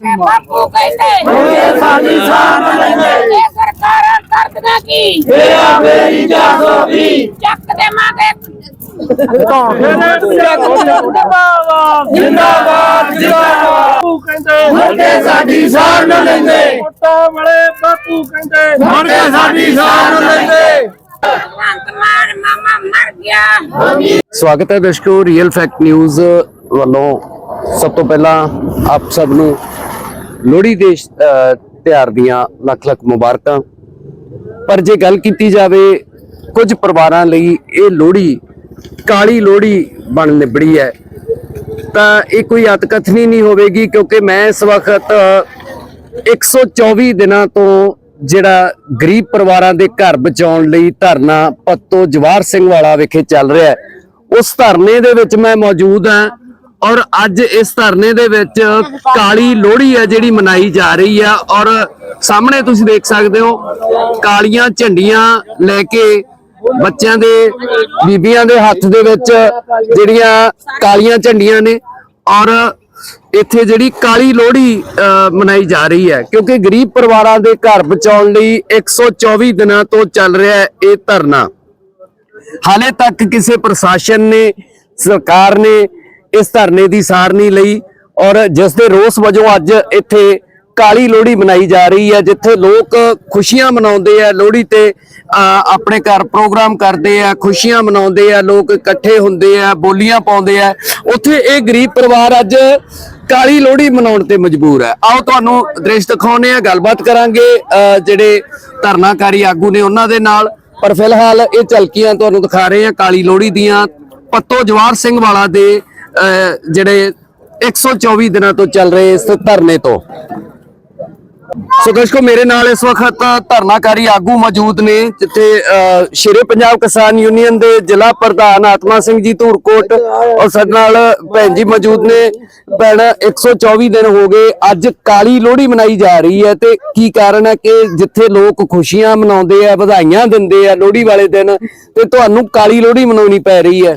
ਬਾਪੂ ਕਹਿੰਦੇ ਸਾਡੀ ਸਾਰ ਲੈਂਦੇ ਇਹ ਸਰਕਾਰਾਂ ਕਰਦੀਆਂ ਕੀ ਤੇਰਾ ਮੇਰੀ 420 ਚੱਕ ਦੇ ਮਾਗੇ ਜਿੰਦਾਬਾਦ ਜਿੰਦਾਬਾਦ ਬਾਪੂ ਕਹਿੰਦੇ ਮੁਰਗੇ ਸਾਡੀ ਸਾਰ ਨਾ ਲੈਂਦੇ ਵੋਟਾਂ ਵਾਲੇ ਬਾਪੂ ਕਹਿੰਦੇ ਮੁਰਗੇ ਸਾਡੀ ਸਾਰ ਨਾ ਲੈਂਦੇ ਭਗਵੰਤ ਮਾਨ ਮਾਮਾ ਮਰ ਗਿਆ ਸਵਾਗਤ ਹੈ ਦਰਸ਼ਕੋ ਰੀਅਲ ਫੈਕਟ ਨਿਊਜ਼ ਵੱਲੋਂ ਸਭ ਤੋਂ ਪਹਿਲਾਂ ਆਪ ਸਭ ਨੂੰ ਲੋਹੜੀ ਦੇ ਅਹ, ਤਿਉਹਾਰ ਦੀਆਂ ਲੱਖ ਲੱਖ ਮੁਬਾਰਕਾਂ। ਪਰ ਜੇ ਗੱਲ ਕੀਤੀ ਜਾਵੇ ਕੁਝ ਪਰਿਵਾਰਾਂ ਲਈ ਇਹ ਲੋਹੜੀ ਕਾਲੀ ਲੋਹੜੀ ਬਣ ਨਿਬੜੀ ਹੈ ਤਾਂ ਇਹ ਕੋਈ ਅਤਕਥਨੀ ਨਹੀਂ ਹੋਵੇਗੀ ਕਿਉਂਕਿ ਮੈਂ ਇਸ ਵਕਤ 124 ਦਿਨਾਂ ਤੋਂ ਜਿਹੜਾ ਗਰੀਬ ਪਰਿਵਾਰਾਂ ਦੇ ਘਰ ਬਚਾਉਣ ਲਈ ਧਰਨਾ ਪੱਤੋ ਜਵਾਰ ਸਿੰਘ ਵਾਲਾ ਵਿਖੇ ਚੱਲ ਰਿਹਾ ਹੈ। ਉਸ ਧਰਨੇ ਦੇ ਵਿੱਚ ਮੈਂ ਮੌਜੂਦ ਹਾਂ। ਔਰ ਅੱਜ ਇਸ ਧਰਨੇ ਦੇ ਵਿੱਚ ਕਾਲੀ ਲੋਹੜੀ ਹੈ ਜਿਹੜੀ ਮਨਾਈ ਜਾ ਰਹੀ ਹੈ ਔਰ ਸਾਹਮਣੇ ਤੁਸੀਂ ਦੇਖ ਸਕਦੇ ਹੋ ਕਾਲੀਆਂ ਝੰਡੀਆਂ ਲੈ ਕੇ ਬੱਚਿਆਂ ਦੇ ਬੀਬੀਆਂ ਦੇ ਹੱਥ ਦੇ ਵਿੱਚ ਜਿਹੜੀਆਂ ਕਾਲੀਆਂ ਝੰਡੀਆਂ ਨੇ ਔਰ ਇੱਥੇ ਜਿਹੜੀ ਕਾਲੀ ਲੋਹੜੀ ਅਹ, ਮਨਾਈ ਜਾ ਰਹੀ ਹੈ। ਕਿਉਂਕਿ ਗਰੀਬ ਪਰਿਵਾਰਾਂ ਦੇ ਘਰ ਬਚਾਉਣ ਲਈ 124 ਦਿਨਾਂ ਤੋਂ ਚੱਲ ਰਿਹਾ ਹੈ ਇਹ ਧਰਨਾ। ਹਾਲੇ ਤੱਕ ਕਿਸੇ ਪ੍ਰਸ਼ਾਸਨ ਨੇ ਸਰਕਾਰ ਨੇ ਇਸ ਧਰਨੇ ਦੀ ਸਾਰ ਲਈ ਔਰ ਜਿਸ ਦੇ ਰੋਸ ਵਜੋਂ ਅੱਜ ਇੱਥੇ ਕਾਲੀ ਲੋਹੜੀ ਮਨਾਈ ਜਾ ਰਹੀ ਹੈ, ਜਿੱਥੇ ਲੋਕ ਖੁਸ਼ੀਆਂ ਮਨਾਉਂਦੇ ਆ, ਲੋਹੜੀ ਤੇ ਆਪਣੇ ਘਰ ਪ੍ਰੋਗਰਾਮ ਕਰਦੇ ਆ, ਖੁਸ਼ੀਆਂ ਮਨਾਉਂਦੇ ਆ, ਲੋਕ ਇਕੱਠੇ ਹੁੰਦੇ ਆ, ਬੋਲੀਆਂ ਪਾਉਂਦੇ ਆ। ਉੱਥੇ ਇਹ ਗਰੀਬ ਪਰਿਵਾਰ ਅੱਜ ਕਾਲੀ ਲੋਹੜੀ ਮਨਾਉਣ ਤੇ ਮਜਬੂਰ ਹੈ। ਆਓ ਤੁਹਾਨੂੰ ਦ੍ਰਿਸ਼ ਦਿਖਾਉਨੇ ਆ ਗੱਲਬਾਤ ਕਰਾਂਗੇ ਜਿਹੜੇ ਧਰਨਾਕਾਰੀ ਆਗੂ ਨੇ ਉਹਨਾਂ ਦੇ ਨਾਲ। ਪਰ ਫਿਲਹਾਲ ਇਹ ਝਲਕੀਆਂ ਤੁਹਾਨੂੰ ਦਿਖਾ ਰਹੇ ਆ ਕਾਲੀ ਲੋਹੜੀ ਦੀਆਂ। ਪੱਤੋ ਜਵਾਰ ਸਿੰਘ ਵਾਲਾ ਦੇ ਜਿਹੜੇ 124 ਦਿਨਾਂ ਤੋਂ ਚੱਲ ਰਹੇ ਇਸ ਧਰਨੇ ਤੋਂ। ਸੋ ਦਰਸ਼ਕੋ, ਮੇਰੇ ਨਾਲ ਇਸ ਵਕਤ ਧਰਨਾਕਾਰੀ ਆਗੂ ਮੌਜੂਦ ਨੇ, ਜਿੱਥੇ ਸ਼ੇਰੇ ਪੰਜਾਬ ਕਿਸਾਨ ਯੂਨੀਅਨ ਦੇ ਜ਼ਿਲ੍ਹਾ ਪ੍ਰਧਾਨ ਆਤਮਾ ਸਿੰਘ ਜੀ ਧੂਰਕੋਟ ਔਰ ਸਾਡੇ ਨਾਲ ਭੈਣ ਜੀ ਮੌਜੂਦ ਨੇ। ਭੈਣ 124 ਦਿਨ ਹੋ ਗਏ, ਅੱਜ ਕਾਲੀ ਲੋਹੜੀ ਮਨਾਈ ਜਾ ਰਹੀ ਹੈ ਤੇ ਕੀ ਕਾਰਨ ਹੈ ਕਿ ਜਿੱਥੇ ਲੋਕ ਖੁਸ਼ੀਆਂ ਮਨਾਉਂਦੇ ਆ, ਵਧਾਈਆਂ ਦਿੰਦੇ ਆ ਲੋਹੜੀ ਵਾਲੇ ਦਿਨ, ਤੇ ਤੁਹਾਨੂੰ ਕਾਲੀ ਲੋਹੜੀ ਮਨਾਉਣੀ ਪੈ ਰਹੀ ਹੈ।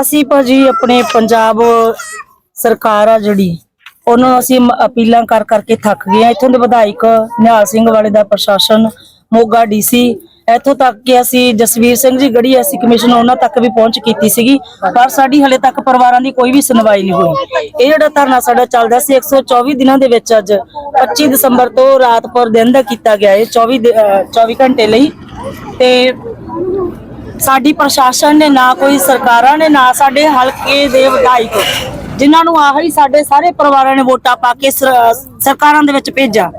ਅਸੀਂ ਭਾਜੀ ਆਪਣੇ ਪੰਜਾਬ ਸਰਕਾਰ ਆ ਜਿਹੜੀ, ਉਹਨੂੰ ਅਸੀਂ ਅਪੀਲਾਂ ਕਰ ਕਰਕੇ ਥੱਕ ਗਏ ਆ ਇੱਥੋਂ ਦੇ ਵਿਧਾਇਕ ਨਿਹਾਲ ਸਿੰਘ ਵਾਲੇ ਦਾ ਪ੍ਰਸ਼ਾਸਨ, ਮੋਗਾ ਡੀਸੀ ਇੱਥੋਂ ਤੱਕ ਕਿ ਅਸੀਂ ਜਸਵੀਰ ਸਿੰਘ ਜੀ ਗੜੀ ਐਸੀ ਕਮਿਸ਼ਨ ਉਹਨਾਂ ਤੱਕ ਵੀ ਪਹੁੰਚ ਕੀਤੀ ਸੀਗੀ, ਪਰ ਸਾਡੀ ਹਲੇ ਤੱਕ ਪਰਿਵਾਰਾਂ ਦੀ ਕੋਈ ਵੀ ਸੁਣਵਾਈ ਨਹੀਂ ਹੋਈ। ਇਹ ਜਿਹੜਾ ਧਰਨਾ ਸਾਡਾ ਚੱਲਦਾ ਸੀ 124 ਦਿਨਾਂ ਦੇ ਵਿੱਚ ਅੱਜ 25 ਦਸੰਬਰ ਤੋਂ ਰਾਤ ਪਰ ਦਿਨ ਦਾ ਕੀਤਾ ਗਿਆ ਇਹ 24 24 ਘੰਟੇ ਲਈ। ਤੇ ਸਾਡੀ ਪ੍ਰਸ਼ਾਸਨ ਨੇ ਨਾ ਕੋਈ ਸਰਕਾਰਾਂ ਨੇ ਨਾ ਸਾਡੇ ਹਲਕੇ ਦੇ ਵਿਧਾਇਕ ਜਿਨ੍ਹਾਂ ਨੂੰ ਆਹੀ ਸਾਡੇ ਸਾਰੇ ਪਰਿਵਾਰਾਂ ਨੇ ਵੋਟਾਂ ਪਾ ਕੇ ਸਰਕਾਰਾਂ ਦੇ ਵਿੱਚ ਭੇਜਿਆ।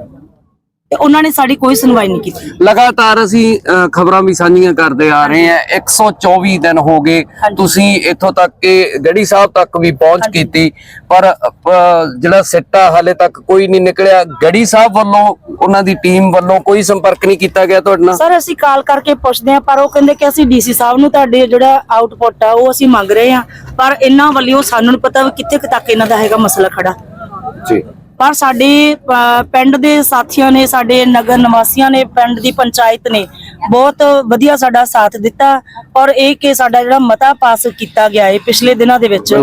ਤੇ ਉਹਨਾਂ ਨੇ ਸਾਡੀ ਕੋਈ ਸੁਣਵਾਈ ਨਹੀਂ ਕੀਤੀ। ਲਗਾਤਾਰ ਅਸੀਂ ਖਬਰਾਂ ਵੀ ਸਾਂਝੀਆਂ ਕਰਦੇ ਆ ਰਹੇ ਹਾਂ। 124 ਦਿਨ ਹੋ ਗਏ। ਤੁਸੀਂ ਇੱਥੋਂ ਤੱਕ ਕਿ ਗੜੀ ਸਾਹਿਬ ਤੱਕ ਵੀ ਪਹੁੰਚ ਕੀਤੀ। ਪਰ ਜਿਹੜਾ ਸਿੱਟਾ ਹਾਲੇ ਤੱਕ ਕੋਈ ਨਹੀਂ ਨਿਕਲਿਆ। ਗੜੀ ਸਾਹਿਬ ਵੱਲੋਂ ਉਹਨਾਂ ਦੀ ਟੀਮ ਵੱਲੋਂ ਕੋਈ ਸੰਪਰਕ ਨਹੀਂ ਕੀਤਾ ਗਿਆ ਤੁਹਾਡੇ ਨਾਲ? ਸਰ ਅਸੀਂ ਕਾਲ ਕਰਕੇ ਪੁੱਛਦੇ ਆ ਪਰ ਉਹ ਕਹਿੰਦੇ ਕਿ ਅਸੀਂ ਡੀਸੀ ਸਾਹਿਬ ਨੂੰ ਤੁਹਾਡੇ ਜਿਹੜਾ ਆਊਟਪੁੱਟ ਆ ਉਹ ਅਸੀਂ ਮੰਗ ਰਹੇ ਆ ਪਰ ਇਹਨਾਂ ਵੱਲੋਂ ਸਾਨੂੰ ਨਹੀਂ ਪਤਾ ਕਿੱਥੇ ਕੁ ਤੱਕ ਇਹਨਾਂ ਦਾ ਹੈਗਾ ਮਸਲਾ ਖੜਾ। ਜੀ। ਪਰ ਸਾਡੇ ਪਿੰਡ ਦੇ ਸਾਥੀਆਂ ਨੇ ਸਾਡੇ ਨਗਰ ਨਿਵਾਸੀਆਂ ਨੇ ਪਿੰਡ ਦੀ ਪੰਚਾਇਤ ਨੇ ਬਹੁਤ ਵਧੀਆ ਸਾਡਾ ਸਾਥ ਦਿੱਤਾ ਔਰ ਇਹ ਕਿ ਸਾਡਾ ਜਿਹੜਾ ਮਤਾ ਪਾਸ ਕੀਤਾ ਗਿਆ ਹੈ ਪਿਛਲੇ ਦਿਨਾਂ ਦੇ ਵਿੱਚ।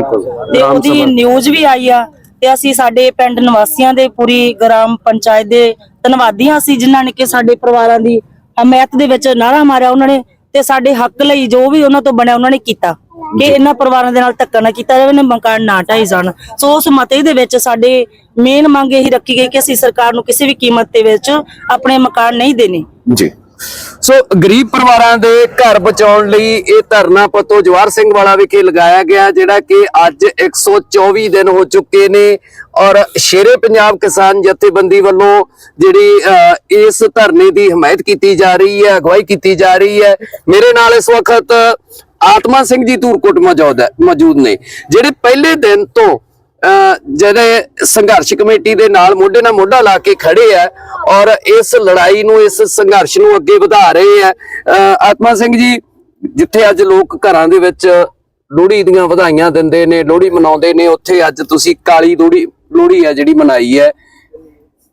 ਤੇ ਉਹਦੀ। ਨਿਊਜ਼ ਵੀ ਆਈ ਆ ਤੇ ਅਸੀਂ ਸਾਡੇ ਪਿੰਡ ਨਿਵਾਸੀਆਂ ਦੇ ਪੂਰੀ ਗ੍ਰਾਮ ਪੰਚਾਇਤ ਦੇ ਧੰਨਵਾਦੀ ਹਾਂ ਅਸੀਂ ਜਿਨ੍ਹਾਂ ਨੇ ਕਿ ਸਾਡੇ ਪਰਿਵਾਰਾਂ ਦੀ ਹਮਾਇਤ ਦੇ ਵਿੱਚ ਨਾਰਾ ਮਾਰਿਆ ਉਹਨਾਂ ਨੇ ਤੇ ਸਾਡੇ ਹੱਕ ਲਈ ਜੋ ਵੀ ਉਹਨਾਂ ਤੋਂ ਬਣਿਆ ਉਹਨਾਂ ਨੇ ਕੀਤਾ ਕਿ ਇਹਨਾਂ ਪਰਿਵਾਰਾਂ ਦੇ ਨਾਲ ਧੱਕਾ ਨਾ ਕੀਤਾ ਜਾਵੇ ਨੇ ਮਕਾਨ ਨਾ ਢਾਈ ਜਾਣ। ਸੋ ਉਸ ਮਤੇ ਦੇ ਵਿੱਚ ਸਾਡੇ ਮੇਨ ਮੰਗ ਇਹੀ ਰੱਖੀ ਗਈ ਕਿ ਅਸੀਂ ਸਰਕਾਰ ਨੂੰ ਕਿਸੇ ਵੀ ਕੀਮਤ ਦੇ ਵਿੱਚ ਆਪਣੇ ਮਕਾਨ ਨਹੀਂ ਦੇਣੇ। ਜੀ। ਸੋ ਗਰੀਬ ਪਰਿਵਾਰਾਂ ਦੇ ਘਰ ਬਚਾਉਣ ਲਈ ਇਹ ਧਰਨਾ ਪਤੋ ਜਵਾਰ ਸਿੰਘ ਵਾਲਾ ਵਿਖੇ ਲਗਾਇਆ ਗਿਆ, ਜਿਹੜਾ ਕਿ ਅੱਜ 124 ਦਿਨ ਹੋ ਚੁੱਕੇ ਨੇ ਔਰ ਸ਼ੇਰੇ ਪੰਜਾਬ ਕਿਸਾਨ ਜਥੇਬੰਦੀ ਵੱਲੋਂ ਜਿਹੜੀ ਇਸ ਧਰਨੇ ਦੀ ਹਮਾਇਤ ਕੀਤੀ ਜਾ ਰਹੀ ਹੈ, ਅਗਵਾਈ ਕੀਤੀ ਜਾ ਰਹੀ ਹੈ। ਮੇਰੇ ਨਾਲ ਇਸ ਵਕਤ ਆਤਮਾ ਸਿੰਘ ਜੀ ਧੂਰਕੋਟ ਮੌਜੂਦ ਹੈ, ਮੌਜੂਦ ਨੇ, ਜਿਹੜੇ ਪਹਿਲੇ ਦਿਨ ਤੋਂ ਜਿਹੜੇ ਸੰਘਰਸ਼ ਕਮੇਟੀ ਦੇ ਨਾਲ ਮੋਢੇ ਨਾਲ ਮੋਢਾ ਲਾ ਕੇ ਖੜੇ ਆ ਔਰ ਇਸ ਲੜਾਈ ਨੂੰ, ਇਸ ਸੰਘਰਸ਼ ਨੂੰ ਅੱਗੇ ਵਧਾ ਰਹੇ ਆ ਆਤਮਾ ਸਿੰਘ ਜੀ, ਜਿੱਥੇ ਅੱਜ ਲੋਕ ਘਰਾਂ ਦੇ ਵਿੱਚ ਲੋਹੜੀ ਦੀਆਂ ਵਧਾਈਆਂ ਦਿੰਦੇ ਨੇ, ਲੋਹੜੀ ਮਨਾਉਂਦੇ ਨੇ, ਉੱਥੇ ਅੱਜ ਤੁਸੀਂ ਕਾਲੀ ਲੋਹੜੀ ਲੋਹੜੀ ਹੈ ਜਿਹੜੀ ਮਨਾਈ ਹੈ।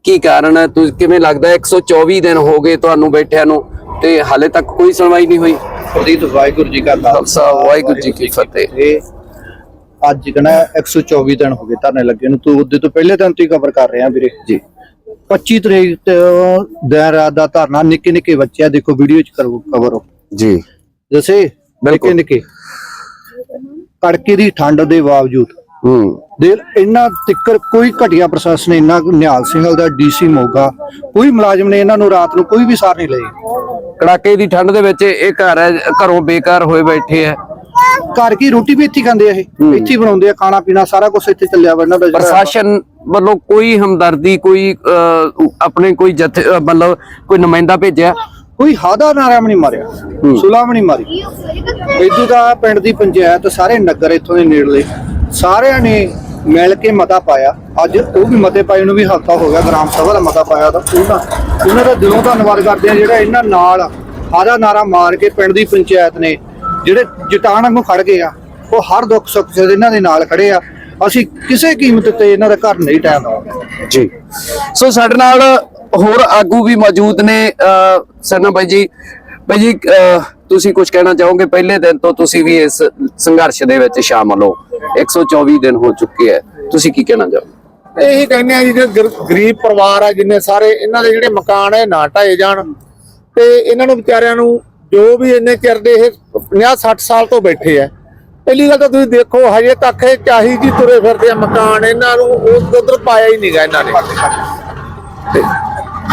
ਕੀ ਕਾਰਨ ਹੈ? ਤੁਸੀਂ ਕਿਵੇਂ ਲੱਗਦਾ ਹੈ? 124 ਦਿਨ ਹੋ ਗਏ ਤੁਹਾਨੂੰ ਬੈਠਿਆਂ ਨੂੰ ਤੇ ਹਾਲੇ ਤੱਕ ਕੋਈ ਸੁਣਵਾਈ ਨਹੀਂ ਹੋਈ। ਪ੍ਰਦੀਪ ਵਾਹਿਗੁਰੂ ਜੀ ਕਾ ਖਾਲਸਾ ਵਾਹਿਗੁਰੂ ਜੀ ਕੀ ਫਤਿਹ। ਅੱਜ ਕਹਣਾ 124 ਦਿਨ ਹੋ ਗਏ ਧਰਨੇ ਲੱਗੇ ਨੂੰ। ਤੂੰ ਉਹਦੇ ਤੋਂ ਪਹਿਲੇ ਦਿਨ ਤੋਂ ਹੀ ਕਵਰ ਕਰ ਰਿਹਾ ਵੀਰੇ। ਜੀ। 25 ਤਰੀਕ ਤੇ ਦਿਨ ਰਾਤ ਦਾ ਧਰਨਾ ਨਿੱਕੇ ਨਿੱਕੇ ਬੱਚੇ ਆ ਦੇਖੋ ਵੀਡੀਓ ਚ ਕਰੋ ਕਵਰ ਜੀ। ਜਸੇ ਨਿੱਕੇ। ਨਿੱਕੇ। ਕੜਕੇ ਦੀ ਠੰਡ ਦੇ ਬਾਵਜੂਦ। ਹੂੰ। ਦੇ ਇਹਨਾਂ ਤਿੱਕਰ ਕੋਈ ਘਟੀਆ ਪ੍ਰਸ਼ਾਸਨ ਇੰਨਾ ਕੁ ਨਿਹਾਲ ਸਿੰਘ ਦਾ ਡੀਸੀ ਮੋਗਾ ਕੋਈ ਮੁਲਾਜ਼ਮ ਨੇ ਇਹਨਾਂ ਨੂੰ ਰਾਤ ਨੂੰ ਕੋਈ ਵੀ ਸਾਰ ਨਹੀਂ ਲਈ ਕੜਾਕੇ ਦੀ ਠੰਡ ਦੇ ਵਿੱਚ ਇਹ ਘਰ ਹੈ ਘਰੋਂ ਬੇਕਾਰ ਹੋਏ ਬੈਠੇ ਆ ਘਰ ਕੀ ਰੋਟੀ ਵੀ ਇੱਥੇ ਹੀ ਖਾਂਦੇ ਆ ਇਹ? ਇੱਥੇ ਹੀ ਬਣਾਉਂਦੇ ਆ ਖਾਣਾ ਪੀਣਾ ਸਾਰਾ ਕੁਝ ਇੱਥੇ ਚੱਲਿਆ ਵਾ ਇਹਨਾਂ ਦਾ ਜਿਹੜਾ- ਪ੍ਰਸ਼ਾਸਨ ਵੱਲੋਂ ਕੋਈ ਹਮਦਰਦੀ ਕੋਈ ਆਪਣੇ ਕੋਈ ਜਥੇ ਮਤਲਬ ਕੋਈ ਨੁਮਾਇੰਦਾ ਭੇਜਿਆ? ਕੋਈ ਹਾਦਾ ਨਾਰਾ ਵੀ ਨਹੀਂ ਮਾਰਿਆ ਸੁਲਾ ਵੀ ਨਹੀਂ ਮਾਰੀ। ਇਦੋਂ ਦਾ ਪਿੰਡ ਦੀ ਪੰਚਾਇਤ ਸਾਰੇ ਨਗਰ ਇੱਥੋਂ ਦੇ ਨੇੜਲੇ ਸਾਰਿਆਂ ਨੇ ਮਿਲ ਕੇ ਮਤਾ ਪਾਇਆ। ਅੱਜ ਉਹ ਵੀ ਮਤੇ ਪਾਏ ਨੂੰ ਵੀ ਹਫਤਾ ਹੋ ਗਿਆ ਗ੍ਰਾਮ ਸਭਾ ਦਾ ਮਤਾ ਪਾਇਆ ਤਾਂ ਉਹਨਾਂ ਉਹਨਾਂ ਦਾ ਦਿਲੋਂ ਧੰਨਵਾਦ ਕਰਦੇ ਆ ਜਿਹੜਾ ਇਹਨਾਂ ਨਾਲ ਹਾਦਾ ਨਾਰਾ ਮਾਰ ਕੇ ਪਿੰਡ ਦੀ ਪੰਚਾਇਤ ਨੇ ਜਿਹੜੇ ਜਟਾਣ ਵਾਂਗੂ ਖੜ ਗਏ ਆ ਉਹ ਹਰ ਦੁੱਖ ਸੁੱਖ 'ਚ ਇਹਨਾਂ ਦੇ ਨਾਲ ਖੜੇ ਆ। ਅਸੀਂ ਕਿਸੇ ਕੀਮਤ ਤੇ ਇਹਨਾਂ ਦਾ ਘਰ ਨਹੀਂ ਟਾਈਮ ਜੀ। ਸੋ ਸਾਡੇ ਨਾਲ ਹੋਰ ਆਗੂ ਵੀ ਮੌਜੂਦ ਨੇ ਅਹ, ਸਰਨਾ ਬਾਈ ਜੀ। ਬਾਈ ਜੀ ਅਹ, ਤੁਸੀਂ ਕੁਝ ਕਹਿਣਾ ਚਾਹੋਗੇ? ਪਹਿਲੇ ਦਿਨ ਤੋਂ ਤੁਸੀਂ ਵੀ ਇਸ ਸੰਘਰਸ਼ ਦੇ ਵਿੱਚ ਸ਼ਾਮਲ ਹੋ। 124 ਦਿਨ ਹੋ ਚੁੱਕੇ ਹੈ ਤੁਸੀਂ ਕੀ ਕਹਿਣਾ ਚਾਹੋਗੇ? ਇਹੀ ਕਹਿੰਦੇ ਆ ਜੀ ਕਿ ਗਰੀਬ ਪਰਿਵਾਰ ਆ, ਜਿੰਨੇ ਸਾਰੇ ਇਹਨਾਂ ਦੇ ਜਿਹੜੇ ਮਕਾਨ ਹੈ ਨਾ ਢਾਏ ਜਾਣ। ਤੇ ਇਹਨਾਂ ਨੂੰ ਵਿਚਾਰਿਆਂ ਨੂੰ ਜੋ ਵੀ ਇੰਨੇ ਚਿਰ ਦੇ ਇਹ 50 60 ਸਾਲ ਤੋਂ ਬੈਠੇ ਆ। ਪਹਿਲੀ ਗੱਲ ਤਾਂ ਤੁਸੀਂ ਦੇਖੋ, ਹਜੇ ਤੱਕ ਇਹ ਚਾਹੀ ਜੀ ਤੁਰੇ ਫਿਰਦੇ ਆ ਮਕਾਨ, ਇਹਨਾਂ ਨੂੰ ਉਧਰ ਪਾਇਆ ਹੀ ਨਹੀਂਗਾ ਇਹਨਾਂ ਨੇ।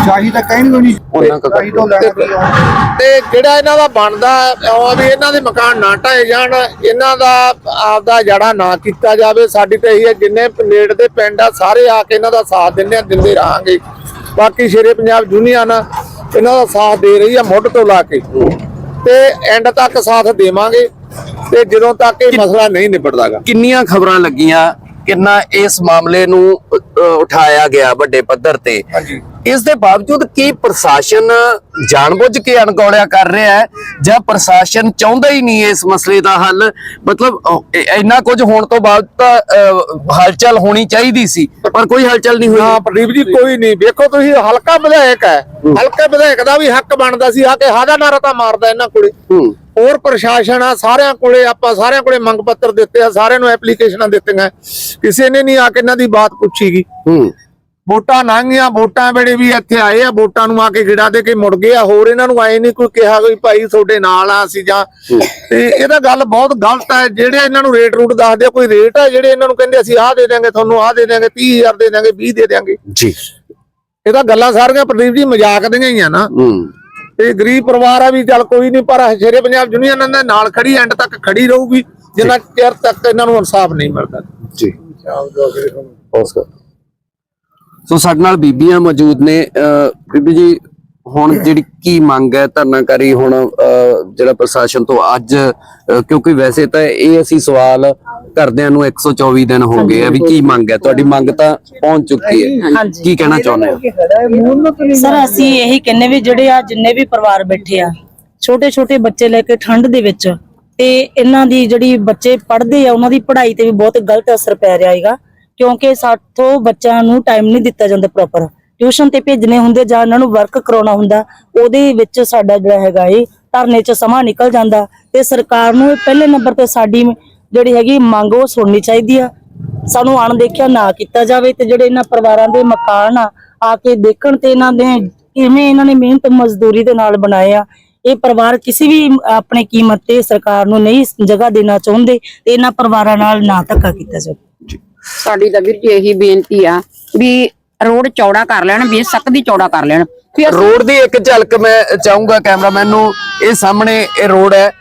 ਚਾਹੀ ਤਾਂ ਕਹਿਣਗੇ ਨਹੀਂ। ਉਹਨਾਂ ਕੁ ਚਾਹੀ ਤੋਂ ਲੈਣਾ ਕੀ ਆ ਤੇ ਜਿਹੜਾ ਇਹਨਾਂ ਦਾ ਬਣਦਾ ਉਹ ਵੀ ਇਹਨਾਂ ਦੇ ਮਕਾਨ ਨਾ ਢਾਏ ਜਾਣ ਇਹਨਾਂ ਦਾ ਆਪਦਾ ਜੜਾ ਨਾ ਕੀਤਾ ਜਾਵੇ। ਸਾਡੀ ਤਾਂ ਇਹੀ ਹੈ ਜਿੰਨੇ ਨੇੜ ਦੇ ਪਿੰਡ ਆ ਸਾਰੇ ਆ ਕੇ ਇਹਨਾਂ ਦਾ ਸਾਥ ਦਿੰਦੇ ਆ ਦਿੰਦੇ ਰਹਾਂਗੇ। ਬਾਕੀ ਸ਼ੇਰੇ ਪੰਜਾਬ ਯੂਨੀਅਨ ਇਹਨਾਂ ਦਾ ਸਾਥ ਦੇ ਰਹੀ ਆ ਮੁੱਢ ਤੋਂ ਲਾ ਕੇ। ਤੇ ਐਂਡ ਤੱਕ ਸਾਥ ਦੇਵਾਂਗੇ। ਤੇ ਜਦੋਂ ਤੱਕ ਇਹ ਮਸਲਾ ਨਹੀਂ ਨਿਬੜਦਾਗਾ। ਕਿੰਨੀਆਂ ਖਬਰਾਂ ਲੱਗੀਆਂ ਕਿੰਨਾ ਇਸ ਮਾਮਲੇ ਨੂੰ ਉਠਾਇਆ ਗਿਆ ਵੱਡੇ ਪੱਧਰ ਤੇ। ਇਸ ਦੇ ਬਾਵਜੂਦ ਕੀ ਪ੍ਰਸ਼ਾਸਨ ਜਾਣਬੁੱਝ ਕੇ ਅਣਗੌਲਿਆ ਕਰ ਰਿਹਾ ਹੈ ਜਾਂ ਪ੍ਰਸ਼ਾਸਨ ਚਾਹੁੰਦਾ ਹੀ ਨਹੀਂ ਇਸ ਮਸਲੇ ਦਾ ਹੱਲ? ਮਤਲਬ ਇੰਨਾ ਕੁਝ ਹੋਣ ਤੋਂ ਬਾਅਦ ਤਾਂ ਹਲਚਲ ਹੋਣੀ ਚਾਹੀਦੀ ਸੀ ਪਰ ਕੋਈ ਹਲਚਲ ਨਹੀਂ ਹਾਂ ਹੋਈ ਪ੍ਰਦੀਪ ਜੀ ਕੋਈ ਨਹੀਂ। ਵੇਖੋ ਤੁਸੀਂ ਹਲਕਾ ਵਿਧਾਇਕ ਹੈ। ਹਲਕਾ ਵਿਧਾਇਕ ਦਾ ਵੀ ਹੱਕ ਬਣਦਾ ਸੀ। ਆ ਕੇ ਹਾਦਾ ਨਾਰਾ ਤਾਂ ਮਾਰਦਾ ਇਹਨਾਂ ਕੋਲੇ। ਹੂੰ। ਹੋਰ ਪ੍ਰਸ਼ਾਸਨ ਆ ਸਾਰਿਆਂ ਕੋਲੇ ਆਪਾਂ ਸਾਰਿਆਂ ਕੋਲੇ ਮੰਗ ਪੱਤਰ ਦਿੱਤੇ ਆ ਸਾਰਿਆਂ ਨੂੰ ਐਪਲੀਕੇਸ਼ਨਾਂ ਦਿੱਤੀਆਂ। ਕਿਸੇ ਨੇ ਨਹੀਂ ਆ ਕੇ ਇਹਨਾਂ ਦੀ ਬਾਤ ਪੁੱਛੀਗੀ ਹੂੰ। ਵੋਟਾਂ ਲੰਘੀਆਂ ਵੋਟਾਂ ਵੇਲੇ ਵੀ ਇੱਥੇ ਆਏ ਆ ਵੋਟਾਂ ਨੂੰ ਆ ਕੇ ਗਿੜਾ ਦੇ ਕੇ ਮੁੜ ਗਏ ਆ। ਹੋਰ ਇਹਨਾਂ ਨੂੰ ਆਏ ਨਹੀਂ ਕੋਈ ਕਿਹਾ ਕੋਈ ਭਾਈ ਤੁਹਾਡੇ ਨਾਲ ਆ ਅਸੀਂ ਜਾਂ ਤੇ ਇਹਦਾ ਗੱਲ ਬਹੁਤ ਗਲਤ ਹੈ ਜਿਹੜੇ ਇਹਨਾਂ ਨੂੰ ਰੇਟ ਰੂਟ ਦੱਸਦੇ ਆ ਕੋਈ ਰੇਟ ਹੈ ਜਿਹੜੇ ਇਹਨਾਂ ਨੂੰ ਕਹਿੰਦੇ ਅਸੀਂ ਆਹ ਦੇ ਦਿਆਂਗੇ ਤੁਹਾਨੂੰ ਆਹ ਦੇ ਦਿਆਂਗੇ 30000 ਦੇ ਦਿਆਂਗੇ 20 ਦੇ ਦਿਆਂਗੇ। ਜੀ। ਇਹ ਤਾਂ ਗੱਲਾਂ ਸਾਰੀਆਂ ਪ੍ਰਦੀਪ ਜੀ ਮਜ਼ਾਕ ਦੀਆਂ ਹੀ ਆ ਨਾ। ਇਹ ਗਰੀਬ ਪਰਿਵਾਰ ਆ ਵੀ ਚੱਲ ਕੋਈ ਨਹੀਂ ਪਰ ਸ਼ੇਰੇ ਪੰਜਾਬ ਯੂਨੀਅਨ ਦੇ ਨਾਲ ਖੜੀ ਐਂਡ ਤੱਕ ਖੜੀ ਰਹੂਗੀ ਜਿੰਨਾ ਚਿਰ ਤੱਕ ਇਹਨਾਂ ਨੂੰ ਇਨਸਾਫ ਨਹੀਂ ਮਿਲਦਾ। ਜੀ। ਸੋ ਸਾਡੇ ਨਾਲ ਬੀਬੀਆਂ ਮੌਜੂਦ ਨੇ। ਅਹ ਬੀਬੀ ਜੀ ਹੁਣ ਜਿਹੜੀ ਕੀ ਮੰਗ ਹੈ ਧਰਨਾਕਾਰੀ ਹੁਣ ਜਿਹੜਾ ਪ੍ਰਸ਼ਾਸਨ ਤੋਂ ਅੱਜ ਕਿਉਂਕਿ ਵੈਸੇ ਤਾਂ ਇਹ ਅਸੀਂ ਸਵਾਲ ਕਰਦਿਆਂ ਨੂੰ 124 ਦਿਨ ਹੋ ਗਏ ਆ ਵੀ ਕੀ ਮੰਗ ਹੈ। ਤੁਹਾਡੀ ਮੰਗ ਤਾਂ ਪਹੁੰਚ ਚੁੱਕੀ ਹੈ। ਕੀ ਕਹਿਣਾ ਚਾਹੁੰਦੇ ਹੋ? ਸਰ ਅਸੀਂ ਇਹੀ ਕਹਿੰਨੇ ਵੀ ਜਿਹੜੇ ਆ ਜਿੰਨੇ ਵੀ ਪਰਿਵਾਰ ਬੈਠੇ ਆ ਛੋਟੇ ਛੋਟੇ ਬੱਚੇ ਲੈ ਕੇ ਠੰਡ ਦੇ ਵਿੱਚ ਤੇ ਇਹਨਾਂ ਦੀ ਜਿਹੜੀ ਬੱਚੇ ਪੜ੍ਹਦੇ ਆ ਉਹਨਾਂ ਦੀ ਪੜ੍ਹਾਈ ਤੇ ਵੀ ਬਹੁਤ ਗਲਤ ਅਸਰ ਪੈ ਰਿਹਾ ਹੈਗਾ ਕਿਉਂਕਿ ਸਾਥੋਂ ਬੱਚਿਆਂ ਨੂੰ ਟਾਈਮ ਨਹੀਂ ਦਿੱਤਾ ਜਾਂਦਾ ਪ੍ਰੋਪਰ ਟਿਊਸ਼ਨ ਤੇ ਭੇਜਣੇ ਹੁੰਦੇ ਜਾਂ ਇਹਨਾਂ ਨੂੰ ਵਰਕ ਕਰਾਉਣਾ ਹੁੰਦਾ, ਉਹਦੇ ਵਿੱਚ ਸਾਡਾ ਜਿਹੜਾ ਹੈਗਾ ਇਹ ਧਰਨੇ 'ਚ ਸਮਾਂ ਨਿਕਲ ਜਾਂਦਾ ਤੇ ਸਰਕਾਰ ਨੂੰ ਪਹਿਲੇ ਨੰਬਰ ਤੇ ਸਾਡੀ ਜਿਹੜੀ ਹੈਗੀ ਮੰਗ ਉਹ ਸੁਣਨੀ ਚਾਹੀਦੀ ਆ। ਸਾਨੂੰ ਅਣਦੇਖਿਆ ਨਾ ਕੀਤਾ ਜਾਵੇ ਤੇ ਜਿਹੜੇ ਇਹਨਾਂ ਪਰਿਵਾਰਾਂ ਦੇ ਮਕਾਨ ਆ ਆ ਕੇ ਦੇਖਣ ਤੇ ਇਹਨਾਂ ਦੇ ਕਿਵੇਂ ਇਹਨਾਂ ਨੇ ਮਿਹਨਤ ਮਜ਼ਦੂਰੀ ਦੇ ਨਾਲ ਬਣਾਏ ਆ। ਇਹ ਪਰਿਵਾਰ ਕਿਸੇ ਵੀ ਆਪਣੇ ਕੀਮਤ ਤੇ ਸਰਕਾਰ ਨੂੰ ਨਹੀਂ ਜਗ੍ਹਾ ਦੇਣਾ ਚਾਹੁੰਦੇ, ਤੇ ਇਹਨਾਂ ਪਰਿਵਾਰਾਂ ਨਾਲ ਨਾ ਧੱਕਾ ਕੀਤਾ ਜਾਵੇ। ਸਾਡੀ ਤਾਂ ਵੀਰ ਜੀ ਇਹੀ ਬੇਨਤੀ ਆ ਵੀ ਰੋਡ ਚੌੜਾ ਕਰ ਲੈਣ ਵੀ ਦੀ ਚੌੜਾ ਕਰ ਲੈਣ। ਫਿਰ ਅਸੀਂ- ਰੋਡ ਦੀ ਇੱਕ ਝਲਕ ਮੈਂ ਚਾਹੂੰਗਾ ਕੈਮਰਾਮੈਨ ਨੂੰ ਇਹ ਸਾਹਮਣੇ ਇਹ ਰੋਡ ਹੈ।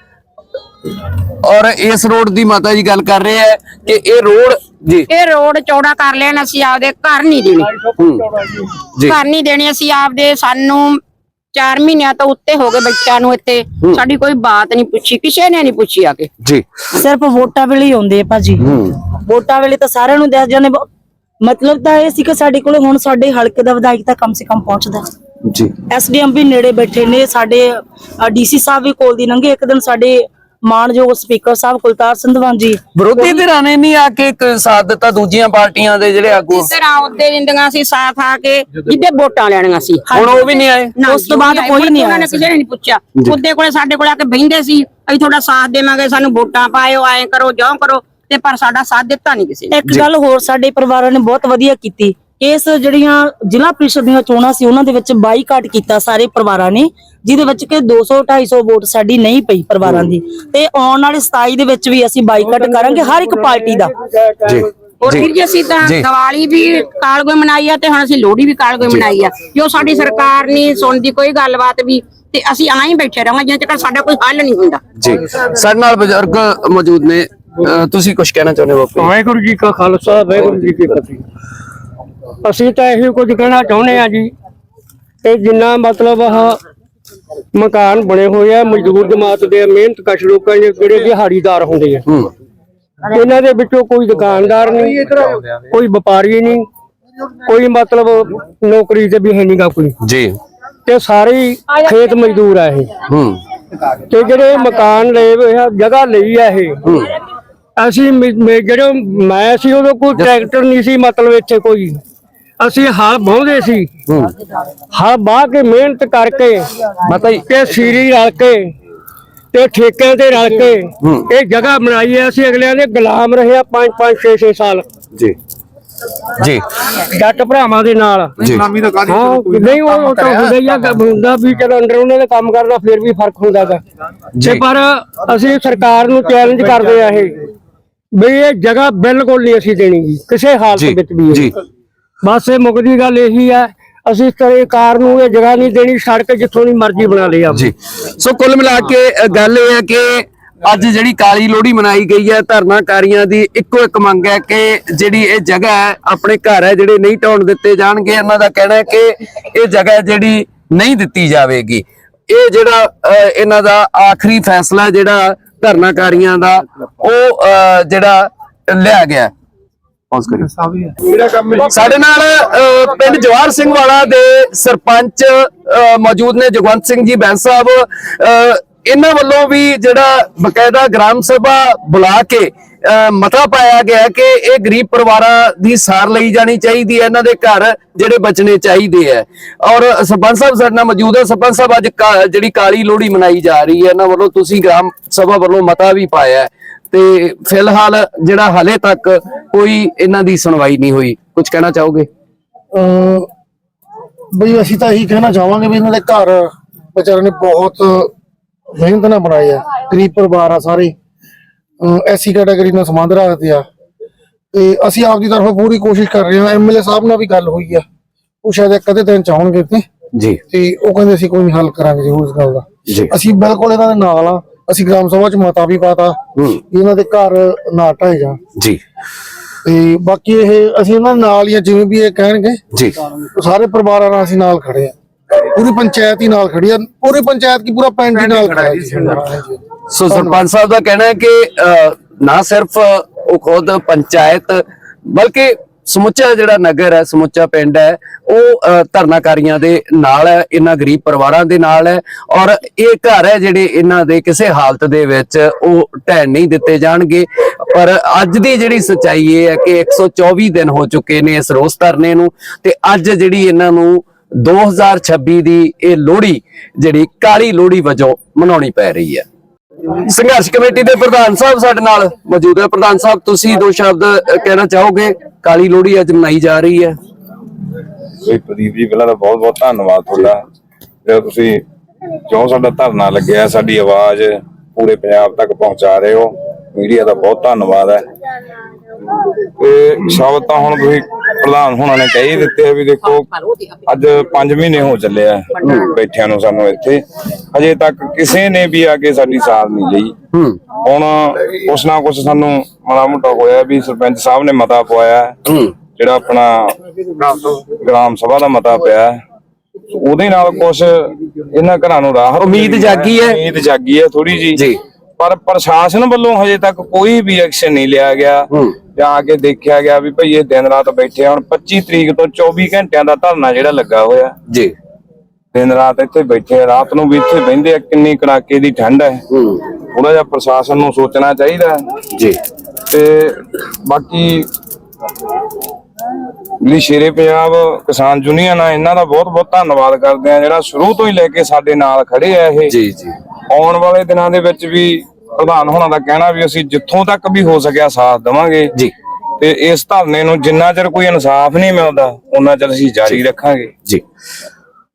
ਔਰ ਇਸ ਰੋਡ ਦੀ ਮਾਤਾ ਜੀ ਗੱਲ ਕਰ ਰਹੇ ਹੈ ਕਿ ਇਹ ਰੋਡ ਜੀ। ਇਹ ਰੋਡ ਚੌੜਾ ਕਰ ਲੈਣ ਅਸੀਂ ਆਪਦੇ ਘਰ ਨਹੀਂ ਦੇਣੇ। ਹੂੰ ਜੀ। ਘਰ ਨਹੀਂ ਦੇਣੇ ਅਸੀਂ ਆਪਦੇ ਸਾਨੂੰ 4 ਮਹੀਨਿਆਂ ਤੋਂ ਉੱਤੇ ਹੋ ਗਏ ਬੱਚਿਆਂ ਨੂੰ ਇੱਥੇ। ਸਾਡੀ ਕੋਈ ਬਾਤ ਨਹੀਂ ਪੁੱਛੀ ਕਿਸੇ ਨੇ ਨਹੀਂ ਪੁੱਛੀ ਆ ਕੇ। ਜੀ। ਸਿਰਫ ਵੋਟਾਂ ਵੇਲੇ ਹੀ ਆਉਂਦੇ ਆ ਭਾਜੀ। ਹੂੰ। ਵੋਟਾਂ ਵੇਲੇ ਤਾਂ ਸਾਰਿਆਂ ਨੂੰ ਦੱਸ ਜਾਂਦੇ ਬ- ਮਤਲਬ ਤਾਂ ਇਹ ਸੀ ਕਿ ਸਾਡੇ ਕੋਲੇ ਹੁਣ ਸਾਡੇ ਹਲਕੇ ਦਾ ਵਿਧਾਇਕ ਤਾਂ ਕਮ ਸੇ ਕਮ ਪਹੁੰਚਦਾ। ਜੀ। ਐਸਡੀਐਮ ਵੀ ਨੇੜੇ ਬੈਠੇ ਨੇ ਸਾਡੇ ਡੀਸੀ ਸਾਹਿਬ ਵੀ ਕੋਲ ਦੀ ਲੰਘੇ ਇੱਕ ਦਿਨ ਸਾਡੇ ਮਾਨਯੋਗ ਸਪੀਕਰ ਸਾਹਿਬ ਕੁਲਤਾਰ ਸੰਧਵਾਨ ਜੀ ਵਿਰੋਧੀ ਧਿਰਾਂ ਨੇ ਨਹੀਂ ਆ ਕੇ ਇੱਕ ਸਾਥ ਦਿੱਤਾ ਦੂਜੀਆਂ ਪਾਰਟੀਆਂ ਦੇ ਜਿਹੜੇ ਆਗੂ? ਜਿਸ ਤਰ੍ਹਾਂ ਉਹਦੇ ਦਿੰਦੀਆਂ ਸੀ ਸਾਥ ਆ ਕੇ ਜਿੱਦੇ ਵੋਟਾਂ ਲੈਣੀਆਂ ਸੀ। ਹੁਣ ਉਹ ਵੀ ਨਹੀਂ ਆਏ? ਉਸ ਤੋਂ ਬਾਅਦ ਜੀ, ਕੋਈ ਨਹੀਂ ਉਹਨਾਂ ਨੇ ਆਇਆ ਕਿਸੇ ਨੇ ਨਹੀਂ ਪੁੱਛਿਆ। ਉਹਦੇ ਕੋਲੇ ਸਾਡੇ ਕੋਲੇ ਆ ਕੇ ਬਹਿੰਦੇ ਸੀ ਅਸੀਂ ਤੁਹਾਡਾ ਸਾਥ ਦੇਵਾਂਗੇ ਸਾਨੂੰ ਵੋਟਾਂ ਪਾਇਓ ਐਂ ਕਰੋ ਜਿਉਂ ਕਰੋ। ਤੇ ਪਰ ਸਾਡਾ ਸਾਥ ਦਿੱਤਾ ਨਹੀਂ ਕਿਸੇ ਨੇ। ਇੱਕ ਗੱਲ ਹੋਰ ਸਾਡੇ ਪਰਿਵਾਰਾਂ ਨੇ ਬਹੁਤ ਵਧੀਆ ਕੀਤੀ। ਇਸ ਜਿਹੜੀਆਂ ਜ਼ਿਲ੍ਹਾ ਪ੍ਰੀਸ਼ਦ ਦੀਆਂ ਚੋਣਾਂ ਸੀ ਉਹਨਾਂ ਦੇ ਵਿੱਚ ਬਾਈਕਾਟ ਕੀਤਾ ਸਾਰੇ ਪਰਿਵਾਰਾਂ ਨੇ ਜਿਹਦੇ ਵਿੱਚ ਕਿ 200 250 ਵੋਟ ਸਾਡੀ ਨਹੀਂ ਪਈ ਪਰਿਵਾਰਾਂ ਦੀ। ਤੇ ਆਉਣ ਵਾਲੇ 27 ਦੇ ਵਿੱਚ ਵੀ ਅਸੀਂ ਬਾਈਕਾਟ ਕਰਾਂਗੇ ਹਰ ਇੱਕ ਪਾਰਟੀ ਦਾ। ਜੀ ਹੋਰ ਵੀਰ ਜੀ ਅਸੀਂ ਤਾਂ। ਦੀਵਾਲੀ ਵੀ ਕਾਲਗੋਏ ਮਨਾਈ ਆ ਤੇ ਹੁਣ ਅਸੀਂ ਲੋਹੜੀ ਵੀ ਕਾਲਗੋਏ ਮਨਾਈ ਆ। ਜੋ ਸਾਡੀ ਸਰਕਾਰ ਨਹੀਂ ਸੁਣਦੀ ਕੋਈ ਗੱਲਬਾਤ ਵੀ ਤੇ ਅਸੀਂ ਆਂ ਹੀ ਬੈਠੇ ਰਹਾਂਗੇ ਜਿੰਨਾ ਚਿਰ ਸਾਡਾ ਕੋਈ ਹੱਲ ਨਹੀਂ ਹੁੰਦਾ। ਜੀ। ਸਾਡੇ ਨਾਲ ਬਜ਼ੁਰਗ ਮੌਜੂਦ ਨੇ ਅਹ ਤੁਸੀਂ ਕੁਝ ਕਹਿਣਾ ਚਾਹੁੰਦੇ ਹੋ ਬਾਪੂ ਵਾਹਿਗੁਰੂ ਜੀ ਕਾ ਖਾਲਸਾ ਵਾਹਿਗੁਰੂ ਜੀ ਕੀ ਫਤਿਹ। ਅਸੀਂ ਤਾਂ ਇਹੀ ਕੁਝ ਕਹਿਣਾ ਚਾਹੁੰਦੇ ਆ ਜੀ ਕਿ ਜਿੰਨਾ ਮਤਲਬ ਆਹ ਮਕਾਨ ਬਣੇ ਹੋਏ ਆ ਮਜ਼ਦੂਰ ਜਮਾਤ ਦੇ ਮਿਹਨਤ ਕਸ਼ ਲੋਕਾਂ ਦੇ ਜਿਹੜੇ ਦਿਹਾੜੀਦਾਰ ਹੁੰਦੇ ਆ। ਹੂੰ। ਇਹਨਾਂ ਦੇ ਵਿੱਚੋਂ ਕੋਈ ਦੁਕਾਨਦਾਰ ਨਹੀਂ ਕੋਈ ਵਪਾਰੀ ਨਹੀਂ ਕੋਈ ਮਤਲਬ ਨੌਕਰੀ ਤੇ ਵੀ ਹੈ ਨਹੀਂਗਾ ਕੋਈ। ਜੀ। ਤੇ ਸਾਰੇ ਹੀ ਖੇਤ ਮਜ਼ਦੂਰ ਆ ਇਹ। ਹੂੰ। ਤੇ ਜਿਹੜੇ ਮਕਾਨ ਲਏ ਹੋਏ ਆ ਜਗ੍ਹਾ ਲਈ ਆ ਇਹ ਅਸੀਂ ਜਿਹੜੇ ਮੈਂ ਸੀ ਉਦੋਂ ਕੋਈ ਟਰੈਕਟਰ ਨਹੀਂ ਸੀ ਮਤਲਬ ਇੱਥੇ ਕੋਈ। ਅਸੀਂ ਹਲ ਵਾਹੁੰਦੇ ਸੀ। ਹੂੰ। ਹਲ ਵਾਹ ਕੇ ਮਿਹਨਤ ਕਰਕੇ ਮਾਤਾ ਜੀ ਤੇ ਸੀਰੀ ਰਲ ਕੇ ਤੇ ਠੇਕਿਆਂ ਤੇ ਰਲ ਕੇ। ਇਹ ਜਗ੍ਹਾ ਬਣਾਈ ਹੈ। ਅਸੀਂ ਅਗਲਿਆਂ ਦੇ ਗੁਲਾਮ ਰਹੇ ਆ 5 5 6 6 ਸਾਲ। ਜੀ। ਜੀ। ਜੱਟ ਭਰਾਵਾਂ ਦੇ ਨਾਲ। ਜੀ। ਹਾਂ ਨਹੀਂ ਉਹ ਤਾਂ ਹੁੰਦਾ ਹੀ ਆ ਹੁੰਦਾ ਵੀ ਚਲੋ ਅੰਦਰ ਉਹਨਾਂ ਦੇ ਕੰਮ ਕਰਦਾ ਫਿਰ ਵੀ ਫ਼ਰਕ ਹੁੰਦਾ ਗਾ। ਜੀ। ਪਰ ਅਸੀਂ ਸਰਕਾਰ ਨੂੰ ਚੈਲੰਜ ਕਰਦੇ ਆ ਇਹ। ਵੀ ਇਹ ਜਗ੍ਹਾ ਬਿਲਕੁਲ ਨਹੀਂ ਅਸੀਂ ਦੇਣੀ ਜੀ ਕਿਸੇ ਹਾਲਤ ਵਿੱਚ ਵੀ ਜੀ। ਬਸ ਇਹ ਮੁੱਕਦੀ ਗੱਲ ਇਹੀ ਹੈ ਅਸੀਂ ਸਰਕਾਰ ਨੂੰ ਇਹ ਜਗ੍ਹਾ ਨਹੀਂ ਦੇਣੀ ਸੜਕ ਜਿੱਥੋਂ ਦੀ ਮਰਜ਼ੀ ਬਣਾ ਲਈ ਆਪ। ਜੀ। ਸੋ ਕੁੱਲ ਮਿਲਾ ਕੇ ਗੱਲ ਇਹ ਹੈ ਕਿ ਅੱਜ ਜਿਹੜੀ ਕਾਲੀ ਲੋਹੜੀ ਮਨਾਈ ਗਈ ਹੈ ਧਰਨਾਕਾਰੀਆਂ ਦੀ ਇੱਕੋ ਇੱਕ ਮੰਗ ਹੈ ਕਿ ਜਿਹੜੀ ਇਹ ਜਗ੍ਹਾ ਹੈ ਆਪਣੇ ਘਰ ਹੈ ਜਿਹੜੇ ਨਹੀਂ ਢਾਉਣ ਦਿੱਤੇ ਜਾਣਗੇ ਇਹਨਾਂ ਦਾ ਕਹਿਣਾ ਹੈ ਕਿ ਇਹ ਜਗ੍ਹਾ ਜਿਹੜੀ ਨਹੀਂ ਦਿੱਤੀ ਜਾਵੇਗੀ। ਇਹ ਜਿਹੜਾ ਇਹਨਾਂ ਦਾ ਆਖਰੀ ਫੈਸਲਾ ਜਿਹੜਾ ਧਰਨਾਕਾਰੀਆਂ ਦਾ ਉਹ ਜਿਹੜਾ ਲਿਆ ਗਿਆ। ਸਾਡੇ ਨਾਲ ਪਿੰਡ ਜਵਾਰ ਸਿੰਘ ਵਾਲਾ ਦੇ ਸਰਪੰਚ ਮੌਜੂਦ ਨੇ ਜਗਵੰਤ ਸਿੰਘ ਜੀ ਬੈਂਸ ਸਾਹਿਬ। ਇਹਨਾਂ ਵੱਲੋਂ ਵੀ ਜਿਹੜਾ ਬਕਾਇਦਾ ਗ੍ਰਾਮ ਸਭਾ ਬੁਲਾ ਕੇ ਮਤਾ ਪਾਇਆ ਗਿਆ ਕਿ ਇਹ ਗਰੀਬ ਪਰਿਵਾਰਾਂ ਦੀ ਸਾਰ ਲਈ ਜਾਣੀ ਚਾਹੀਦੀ ਹੈ, ਇਹਨਾਂ ਦੇ ਘਰ ਜਿਹੜੇ ਬਚਣੇ ਚਾਹੀਦੇ ਹੈ। ਔਰ ਸਰਪੰਚ ਸਾਹਿਬ ਸਾਡੇ ਨਾਲ ਮੌਜੂਦ ਹੈ। ਸਰਪੰਚ ਸਾਹਿਬ, ਅੱਜ ਜਿਹੜੀ ਕਾਲੀ ਲੋਹੜੀ ਮਨਾਈ ਜਾ ਰਹੀ ਹੈ, ਇਹਨਾਂ ਵੱਲੋਂ ਤੁਸੀਂ ਗ੍ਰਾਮ ਸਭਾ ਵੱਲੋਂ ਮਤਾ ਵੀ ਪਾਇਆ ਤੇ ਫਿਲਹਾਲ ਜਿਹੜਾ ਹਾਲੇ ਤੱਕ ਕੋਈ ਇਹਨਾਂ ਦੀ ਸੁਣਵਾਈ ਨਹੀਂ ਹੋਈ। ਕੁਝ ਕਹਿਣਾ ਚਾਹੋਗੇ? ਬਈ ਅਸੀਂ ਤਾਂ ਇਹੀ ਕਹਿਣਾ ਚਾਹਾਂਗੇ ਵੀ ਇਹਨਾਂ ਦੇ ਘਰ ਵਿਚਾਰੇ ਨੇ ਬਹੁਤ ਮਿਹਨਤ ਨਾਲ ਬਣਾਏ ਆ ਗਰੀਬ ਪਰਿਵਾਰ ਆ ਸਾਰੇ। ਐਸੀ ਕੈਟਾਗਰੀ ਨਾਲ ਸੰਬੰਧ ਰੱਖਦੇ ਆ। ਤੇ ਅਸੀਂ ਆਪਦੀ ਤਰਫੋਂ ਪੂਰੀ ਕੋਸ਼ਿਸ਼ ਕਰ ਰਹੇ ਹਾਂ। ਐਮਐਲਏ ਸਾਹਿਬ ਨਾਲ ਵੀ ਗੱਲ ਹੋਈ ਆ। ਉਹ ਸ਼ਾਇਦ ਇੱਕ ਅੱਧੇ ਦਿਨ ਚਾਹਣਗੇ ਤੇ ਜੀ। ਤੇ ਉਹ ਕਹਿੰਦੇ ਅਸੀਂ ਕੋਈ ਹੱਲ ਕਰਾਂਗੇ ਜ਼ਰੂਰ ਇਸ ਗੱਲ ਦਾ। ਅਸੀਂ ਬਿਲਕੁਲ ਇਹਨਾਂ ਦੇ ਨਾਲ ਆ। ਅਸੀਂ ਗ੍ਰਾਮ ਸਭਾ ਚ ਮਤਾ ਵੀ ਪਾਤਾ। ਇਹਨਾਂ ਦੇ ਘਰ ਨਾ ਢਾਏ ਜਾਣ। ਜੀ। ਤੇ ਬਾਕੀ ਇਹ ਅਸੀਂ ਇਹਨਾਂ ਦੇ ਨਾਲ ਹੀ ਆ। ਜਿਵੇਂ ਵੀ ਇਹ ਕਹਿਣਗੇ ਜੀ। ਸਾਰੇ ਪਰਿਵਾਰਾਂ ਨਾਲ ਅਸੀਂ ਨਾਲ ਖੜੇ ਆ। ਪੂਰੀ ਪੰਚਾਇਤ ਹੀ ਨਾਲ ਖੜੀ ਆ ਪੂਰੀ ਪੰਚਾਇਤ ਕੀ ਪੂਰਾ ਪਿੰਡ ਹੀ ਨਾਲ ਖੜਾ ਜੀ ਹਾਂਜੀ। ਸੋ ਸਰਪੰਚ ਸਾਹਿਬ ਦਾ ਕਹਿਣਾ ਹੈ ਕਿ ਨਾ ਸਿਰਫ ਉਹ ਖੁਦ ਪੰਚਾਇਤ ਬਲਕਿ ਸਮੁੱਚਾ ਜਿਹੜਾ ਨਗਰ ਹੈ ਸਮੁੱਚਾ ਪਿੰਡ ਹੈ ਉਹ ਧਰਨਾਕਾਰੀਆਂ ਦੇ ਨਾਲ ਹੈ ਇਹਨਾਂ ਗਰੀਬ ਪਰਿਵਾਰਾਂ ਦੇ ਨਾਲ ਹੈ ਔਰ ਇਹ ਘਰ ਹੈ ਜਿਹੜੇ ਇਹਨਾਂ ਦੇ ਕਿਸੇ ਹਾਲਤ ਦੇ ਵਿੱਚ ਉਹ ਢਹਿ ਨਹੀਂ ਦਿੱਤੇ ਜਾਣਗੇ ਪਰ ਅੱਜ ਦੀ ਜਿਹੜੀ ਸਚਾਈ ਇਹ ਹੈ ਕਿ 124 ਦਿਨ ਹੋ ਚੁੱਕੇ ਨੇ ਇਸ ਰੋਸ ਧਰਨੇ ਨੂੰ ਤੇ ਅੱਜ ਜਿਹੜੀ ਇਹਨਾਂ ਨੂੰ 2026 ਦੀ ਇਹ ਲੋਹੜੀ ਜਿਹੜੀ ਕਾਲੀ ਲੋਹੜੀ ਵਜੋਂ ਮਨਾਉਣੀ ਪੈ ਰਹੀ ਹੈ। ਸੰਘਰਸ਼ ਕਮੇਟੀ ਦੇ ਪ੍ਰਧਾਨ ਸਾਹਿਬ ਸਾਡੇ ਨਾਲ ਮੌਜੂਦ ਹੈ। ਪ੍ਰਧਾਨ ਸਾਹਿਬ, ਤੁਸੀਂ ਦੋ ਸ਼ਬਦ ਕਹਿਣਾ ਚਾਹੋਗੇ? ਕਾਲੀ ਲੋਹੜੀ ਅੱਜ ਮਨਾਈ ਜਾ ਰਹੀ ਹੈ। ਕੋਈ ਪ੍ਰਦੀਪ ਜੀ, ਪਹਿਲਾਂ ਤਾਂ ਬਹੁਤ ਬਹੁਤ ਧੰਨਵਾਦ ਤੁਹਾਡਾ। ਜਿਹੜਾ ਤੁਸੀਂ ਕਿਉਂ ਸਾਡਾ ਧਰਨਾ ਲੱਗਿਆ, ਸਾਡੀ ਆਵਾਜ਼ ਪੂਰੇ ਪੰਜਾਬ ਤੱਕ ਪਹੁੰਚਾ ਰਹੇ ਹੋ। ਮੀਡੀਆ ਦਾ ਬਹੁਤ ਧੰਨਵਾਦ ਹੈ। ਤੇ ਸ਼ਬਦ ਤਾਂ ਹੁਣ ਤੁਸੀਂ ਪ੍ਰਧਾਨ ਹੋਣਾ ਨੇ ਕਹਿ ਦਿੱਤੇ ਆ ਵੀ ਦੇਖੋ ਅੱਜ 5 ਮਹੀਨੇ ਹੋ ਚੱਲੇ ਆ ਬੈਠਿਆਂ ਨੂੰ ਸਾਨੂੰ ਇੱਥੇ। ਅਜੇ ਤੱਕ ਕਿਸੇ ਨੇ ਵੀ ਆ ਕੇ ਸਾਡੀ ਸਾਥ ਨਹੀਂ ਲਈ। ਹੁਣ ਕੁਛ ਨਾ ਕੁਛ ਸਾਨੂੰ ਮਾੜਾ ਮੋਟਾ ਹੋਇਆ ਵੀ ਸਰਪੰਚ ਸਾਹਿਬ ਨੇ ਮਤਾ ਪਵਾਇਆ। ਜਿਹੜਾ ਆਪਣਾ ਗ੍ਰਾਮ ਸਭਾ ਦਾ ਮਤਾ ਪਿਆ। ਉਹਦੇ ਨਾਲ ਕੁਝ ਇਹਨਾਂ ਘਰਾਂ ਨੂੰ ਰਾਹਤ ਉਮੀਦ ਜਾਗੀ ਹੈ। ਉਮੀਦ ਜਾਗੀ ਹੈ ਥੋੜੀ ਜੀ ਜੀ। ਪਰ ਪ੍ਰਸ਼ਾਸਨ ਵੱਲੋਂ ਹਜੇ ਤੱਕ ਕੋਈ ਵੀ ਐਕਸ਼ਨ ਨਹੀਂ ਲਿਆ ਗਿਆ। ਜਾਂ ਆ ਕੇ ਦੇਖਿਆ ਗਿਆ ਵੀ ਭਈ ਇਹ ਦਿਨ ਰਾਤ ਬੈਠੇ। ਹੁਣ 25 ਤਰੀਕ ਤੋਂ 24 ਘੰਟਿਆਂ ਦਾ ਧਰਨਾ ਜਿਹੜਾ ਲੱਗਾ ਹੋਇਆ। ਜੀ। ਦਿਨ ਰਾਤ ਇੱਥੇ ਬੈਠੇ ਆ ਰਾਤ ਨੂੰ ਵੀ ਇੱਥੇ ਬਹਿੰਦੇ ਆ ਕਿੰਨੀ ਕੜਾਕੇ ਦੀ ਠੰਡ ਹੈ। ਥੋੜਾ ਜਿਹਾ ਪ੍ਰਸ਼ਾਸਨ ਨੂੰ ਸੋਚਣਾ ਚਾਹੀਦਾ ਜੀ। ਤੇ ਬਾਕੀ ਜਿਹੜੀ ਸ਼ੇਰੇ ਪੰਜਾਬ ਕਿਸਾਨ ਯੂਨੀਅਨ ਆ ਇਹਨਾਂ ਦਾ ਬਹੁਤ ਬਹੁਤ ਧੰਨਵਾਦ ਕਰਦੇ ਆ ਜਿਹੜਾ ਸ਼ੁਰੂ ਤੋਂ ਹੀ ਲੈ ਕੇ ਸਾਡੇ ਨਾਲ ਖੜੇ ਆ ਇਹ। ਜੀ ਜੀ। ਆਉਣ ਵਾਲੇ ਦਿਨਾਂ ਦੇ ਵਿੱਚ ਵੀ ਪ੍ਰਧਾਨ ਹੋਣਾ ਦਾ ਕਹਿਣਾ ਵੀ ਅਸੀਂ ਜਿੱਥੋਂ ਤੱਕ ਵੀ ਹੋ ਸਕਿਆ ਸਾਥ ਦੇਵਾਂਗੇ। ਜੀ। ਤੇ ਇਸ ਧਰਨੇ ਨੂੰ ਜਿੰਨਾ ਚਿਰ ਕੋਈ ਇਨਸਾਫ ਨਹੀਂ ਮਿਲਦਾ ਉਹਨਾਂ ਚਿਰ ਅਸੀਂ ਜਾਰੀ ਰੱਖਾਂਗੇ। ਜੀ।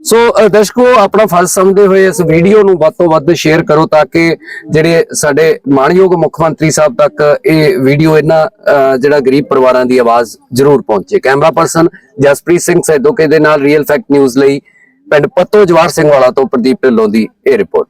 ਸੋ ਦਰਸ਼ਕੋ ਆਪਣਾ ਫਰਜ਼ ਸਮਝਦੇ ਹੋਏ ਇਸ ਵੀਡੀਓ ਨੂੰ ਵੱਧ ਤੋਂ ਵੱਧ ਸ਼ੇਅਰ ਕਰੋ ਤਾਂ ਕਿ ਜਿਹੜੇ ਸਾਡੇ ਮਾਣਯੋਗ ਮੁੱਖ ਮੰਤਰੀ ਸਾਹਿਬ ਤੱਕ ਇਹ ਵੀਡੀਓ ਇਹਨਾਂ ਅ, ਜਿਹੜਾ ਗਰੀਬ ਪਰਿਵਾਰਾਂ ਦੀ ਆਵਾਜ਼ ਜ਼ਰੂਰ ਪਹੁੰਚੇ। ਕੈਮਰਾ ਪਰਸਨ ਜਸਪ੍ਰੀਤ ਸਿੰਘ ਸੈਦੋਕੇ ਦੇ ਨਾਲ ਰੀਅਲ ਫੈਕਟ ਨਿਊਜ਼ ਲਈ ਪਿੰਡ ਪੱਤੋ ਜਵਾਰ ਸਿੰਘ ਵਾਲਾ ਤੋਂ ਪ੍ਰਦੀਪ ਢਿੱਲੋਂ ਦੀ ਇਹ ਰਿਪੋਰਟ